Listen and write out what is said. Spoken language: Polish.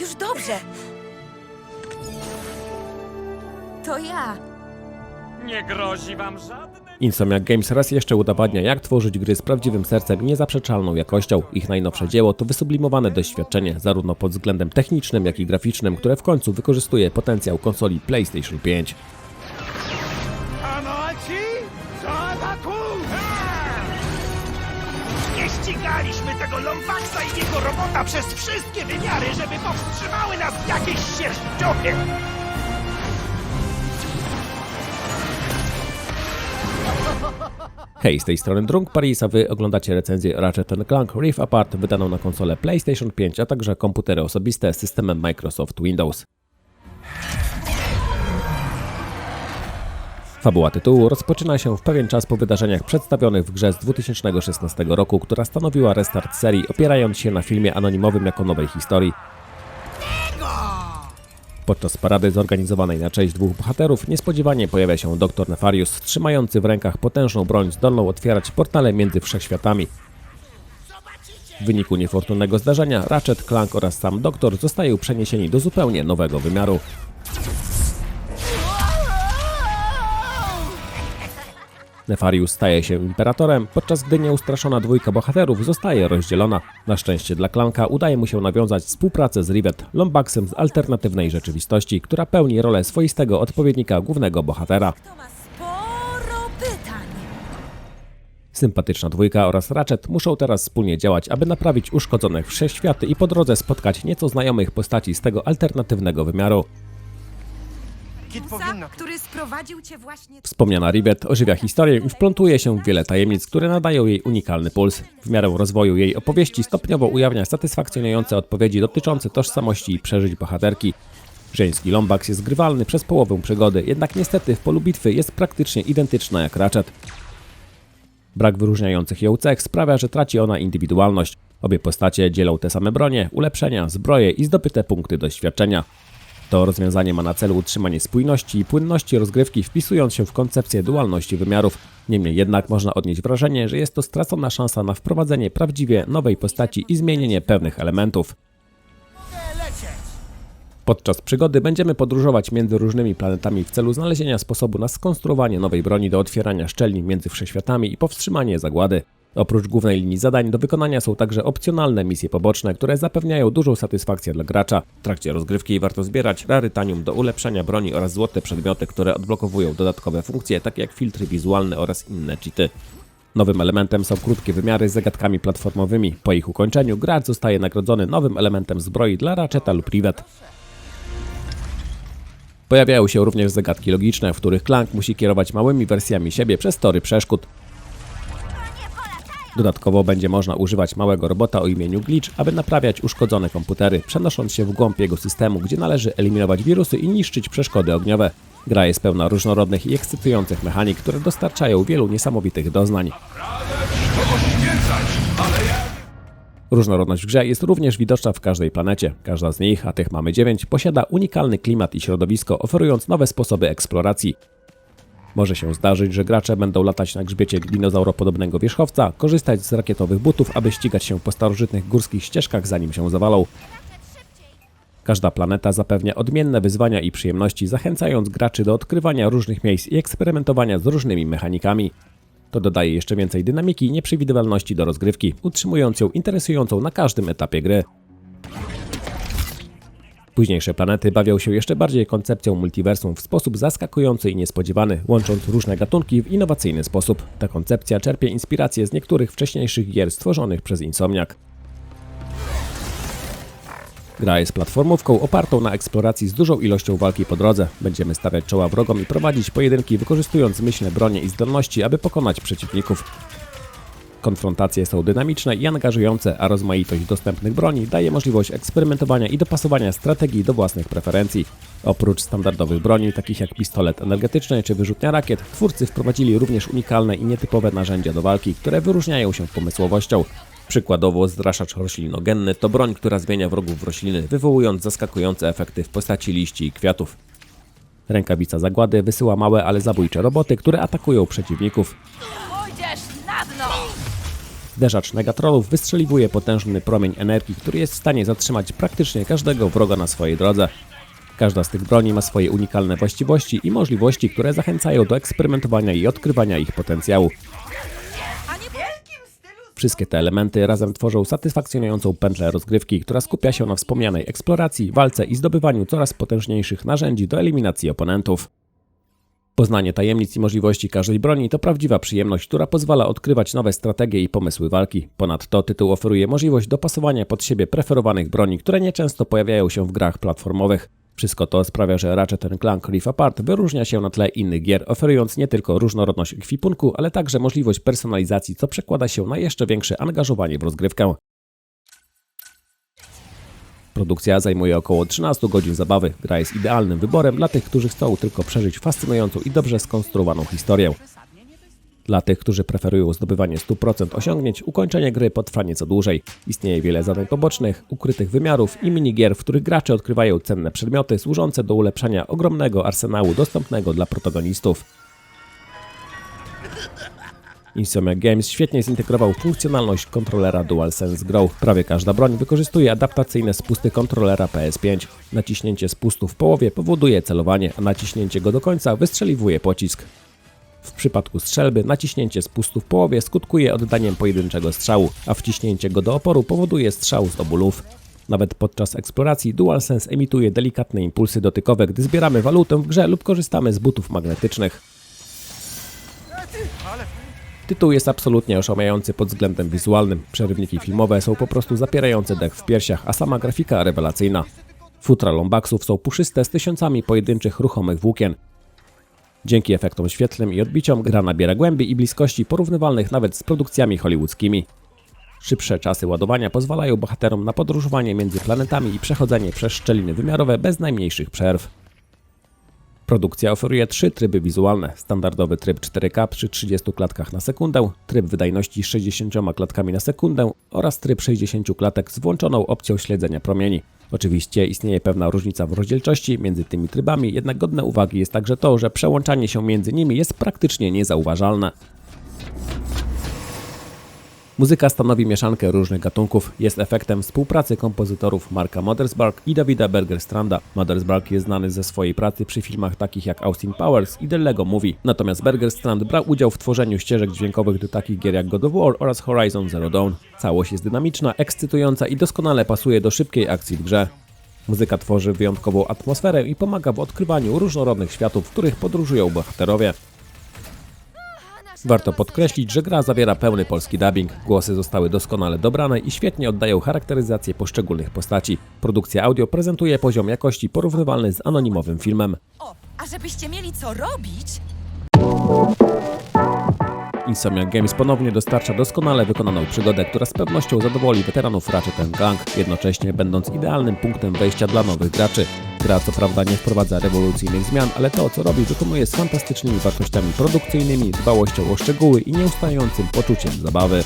Już dobrze. To ja. Nie grozi wam żadne... Insomniac Games raz jeszcze udowadnia, jak tworzyć gry z prawdziwym sercem i niezaprzeczalną jakością. Ich najnowsze dzieło to wysublimowane doświadczenie, zarówno pod względem technicznym, jak i graficznym, które w końcu wykorzystuje potencjał konsoli PlayStation 5. Lombaksa i jego robota przez wszystkie wymiary, żeby powstrzymały nas jakieś sierściochy! Hej, z tej strony Drunk Paris, a wy oglądacie recenzję Ratchet Clank Rift Apart wydaną na konsolę PlayStation 5, a także komputery osobiste z systemem Microsoft Windows. Fabuła tytułu rozpoczyna się w pewien czas po wydarzeniach przedstawionych w grze z 2016 roku, która stanowiła restart serii, opierając się na filmie anonimowym jako nowej historii. Podczas parady zorganizowanej na cześć dwóch bohaterów niespodziewanie pojawia się dr Nefarius, trzymający w rękach potężną broń zdolną otwierać portale między wszechświatami. W wyniku niefortunnego zdarzenia Ratchet, Clank oraz sam doktor zostają przeniesieni do zupełnie nowego wymiaru. Nefarius staje się imperatorem, podczas gdy nieustraszona dwójka bohaterów zostaje rozdzielona. Na szczęście dla Klanka udaje mu się nawiązać współpracę z Rivet, Lombaxem z alternatywnej rzeczywistości, która pełni rolę swoistego odpowiednika głównego bohatera. To ma sporo pytań. Sympatyczna dwójka oraz Ratchet muszą teraz wspólnie działać, aby naprawić uszkodzone wszechświaty i po drodze spotkać nieco znajomych postaci z tego alternatywnego wymiaru. Kit który sprowadził cię właśnie... Wspomniana Rivet ożywia historię i wplątuje się w wiele tajemnic, które nadają jej unikalny puls. W miarę rozwoju jej opowieści stopniowo ujawnia satysfakcjonujące odpowiedzi dotyczące tożsamości i przeżyć bohaterki. Żeński Lombax jest grywalny przez połowę przygody, jednak niestety w polu bitwy jest praktycznie identyczna jak Ratchet. Brak wyróżniających ją cech sprawia, że traci ona indywidualność. Obie postacie dzielą te same bronie, ulepszenia, zbroje i zdobyte punkty doświadczenia. To rozwiązanie ma na celu utrzymanie spójności i płynności rozgrywki, wpisując się w koncepcję dualności wymiarów. Niemniej jednak można odnieść wrażenie, że jest to stracona szansa na wprowadzenie prawdziwie nowej postaci i zmienienie pewnych elementów. Podczas przygody będziemy podróżować między różnymi planetami w celu znalezienia sposobu na skonstruowanie nowej broni do otwierania szczelin między wszechświatami i powstrzymanie zagłady. Oprócz głównej linii zadań do wykonania są także opcjonalne misje poboczne, które zapewniają dużą satysfakcję dla gracza. W trakcie rozgrywki warto zbierać rarytanium do ulepszenia broni oraz złote przedmioty, które odblokowują dodatkowe funkcje, takie jak filtry wizualne oraz inne cheaty. Nowym elementem są krótkie wymiary z zagadkami platformowymi. Po ich ukończeniu gracz zostaje nagrodzony nowym elementem zbroi dla Ratcheta lub Rivet. Pojawiają się również zagadki logiczne, w których Clank musi kierować małymi wersjami siebie przez tory przeszkód. Dodatkowo będzie można używać małego robota o imieniu Glitch, aby naprawiać uszkodzone komputery, przenosząc się w głąb jego systemu, gdzie należy eliminować wirusy i niszczyć przeszkody ogniowe. Gra jest pełna różnorodnych i ekscytujących mechanik, które dostarczają wielu niesamowitych doznań. Różnorodność w grze jest również widoczna w każdej planecie. Każda z nich, a tych mamy 9, posiada unikalny klimat i środowisko, oferując nowe sposoby eksploracji. Może się zdarzyć, że gracze będą latać na grzbiecie dinozauropodobnego wierzchowca, korzystać z rakietowych butów, aby ścigać się po starożytnych górskich ścieżkach, zanim się zawalą. Każda planeta zapewnia odmienne wyzwania i przyjemności, zachęcając graczy do odkrywania różnych miejsc i eksperymentowania z różnymi mechanikami. To dodaje jeszcze więcej dynamiki i nieprzewidywalności do rozgrywki, utrzymując ją interesującą na każdym etapie gry. Późniejsze planety bawią się jeszcze bardziej koncepcją multiversum w sposób zaskakujący i niespodziewany, łącząc różne gatunki w innowacyjny sposób. Ta koncepcja czerpie inspirację z niektórych wcześniejszych gier stworzonych przez Insomniac. Gra jest platformówką opartą na eksploracji z dużą ilością walki po drodze. Będziemy stawiać czoła wrogom i prowadzić pojedynki wykorzystując myślne bronie i zdolności, aby pokonać przeciwników. Konfrontacje są dynamiczne i angażujące, a rozmaitość dostępnych broni daje możliwość eksperymentowania i dopasowania strategii do własnych preferencji. Oprócz standardowych broni, takich jak pistolet energetyczny czy wyrzutnia rakiet, twórcy wprowadzili również unikalne i nietypowe narzędzia do walki, które wyróżniają się pomysłowością. Przykładowo zraszacz roślinogenny to broń, która zmienia wrogów w rośliny, wywołując zaskakujące efekty w postaci liści i kwiatów. Rękawica zagłady wysyła małe, ale zabójcze roboty, które atakują przeciwników. Zderzacz Negatrolów wystrzeliwuje potężny promień energii, który jest w stanie zatrzymać praktycznie każdego wroga na swojej drodze. Każda z tych broni ma swoje unikalne właściwości i możliwości, które zachęcają do eksperymentowania i odkrywania ich potencjału. Wszystkie te elementy razem tworzą satysfakcjonującą pętlę rozgrywki, która skupia się na wspomnianej eksploracji, walce i zdobywaniu coraz potężniejszych narzędzi do eliminacji oponentów. Poznanie tajemnic i możliwości każdej broni to prawdziwa przyjemność, która pozwala odkrywać nowe strategie i pomysły walki. Ponadto tytuł oferuje możliwość dopasowania pod siebie preferowanych broni, które nieczęsto pojawiają się w grach platformowych. Wszystko to sprawia, że Ratchet Clank Rift Apart wyróżnia się na tle innych gier, oferując nie tylko różnorodność ekwipunku, ale także możliwość personalizacji, co przekłada się na jeszcze większe angażowanie w rozgrywkę. Produkcja zajmuje około 13 godzin zabawy. Gra jest idealnym wyborem dla tych, którzy chcą tylko przeżyć fascynującą i dobrze skonstruowaną historię. Dla tych, którzy preferują zdobywanie 100% osiągnięć, ukończenie gry potrwa nieco dłużej. Istnieje wiele zadań pobocznych, ukrytych wymiarów i minigier, w których gracze odkrywają cenne przedmioty służące do ulepszania ogromnego arsenału dostępnego dla protagonistów. Insomniac Games świetnie zintegrował funkcjonalność kontrolera DualSense Grow. Prawie każda broń wykorzystuje adaptacyjne spusty kontrolera PS5. Naciśnięcie spustu w połowie powoduje celowanie, a naciśnięcie go do końca wystrzeliwuje pocisk. W przypadku strzelby naciśnięcie spustu w połowie skutkuje oddaniem pojedynczego strzału, a wciśnięcie go do oporu powoduje strzał z obu luf. Nawet podczas eksploracji DualSense emituje delikatne impulsy dotykowe, gdy zbieramy walutę w grze lub korzystamy z butów magnetycznych. Tytuł jest absolutnie oszałamiający pod względem wizualnym. Przerywniki filmowe są po prostu zapierające dech w piersiach, a sama grafika rewelacyjna. Futra lombaksów są puszyste z tysiącami pojedynczych ruchomych włókien. Dzięki efektom świetlnym i odbiciom gra nabiera głębi i bliskości porównywalnych nawet z produkcjami hollywoodzkimi. Szybsze czasy ładowania pozwalają bohaterom na podróżowanie między planetami i przechodzenie przez szczeliny wymiarowe bez najmniejszych przerw. Produkcja oferuje trzy tryby wizualne. Standardowy tryb 4K przy 30 klatkach na sekundę, tryb wydajności 60 klatkami na sekundę oraz tryb 60 klatek z włączoną opcją śledzenia promieni. Oczywiście istnieje pewna różnica w rozdzielczości między tymi trybami, jednak godne uwagi jest także to, że przełączanie się między nimi jest praktycznie niezauważalne. Muzyka stanowi mieszankę różnych gatunków, jest efektem współpracy kompozytorów Marka Mothersbaugh i Davida Bergerstranda. Mothersbaugh jest znany ze swojej pracy przy filmach takich jak Austin Powers i The Lego Movie, natomiast Bergerstrand brał udział w tworzeniu ścieżek dźwiękowych do takich gier jak God of War oraz Horizon Zero Dawn. Całość jest dynamiczna, ekscytująca i doskonale pasuje do szybkiej akcji w grze. Muzyka tworzy wyjątkową atmosferę i pomaga w odkrywaniu różnorodnych światów, w których podróżują bohaterowie. Warto podkreślić, że gra zawiera pełny polski dubbing. Głosy zostały doskonale dobrane i świetnie oddają charakteryzację poszczególnych postaci. Produkcja audio prezentuje poziom jakości porównywalny z anonimowym filmem. O, a żebyście mieli co robić, Insomniac Games ponownie dostarcza doskonale wykonaną przygodę, która z pewnością zadowoli weteranów Ratchet Clank, jednocześnie będąc idealnym punktem wejścia dla nowych graczy. Gra co prawda nie wprowadza rewolucyjnych zmian, ale to co robi wykonuje z fantastycznymi wartościami produkcyjnymi, dbałością o szczegóły i nieustającym poczuciem zabawy.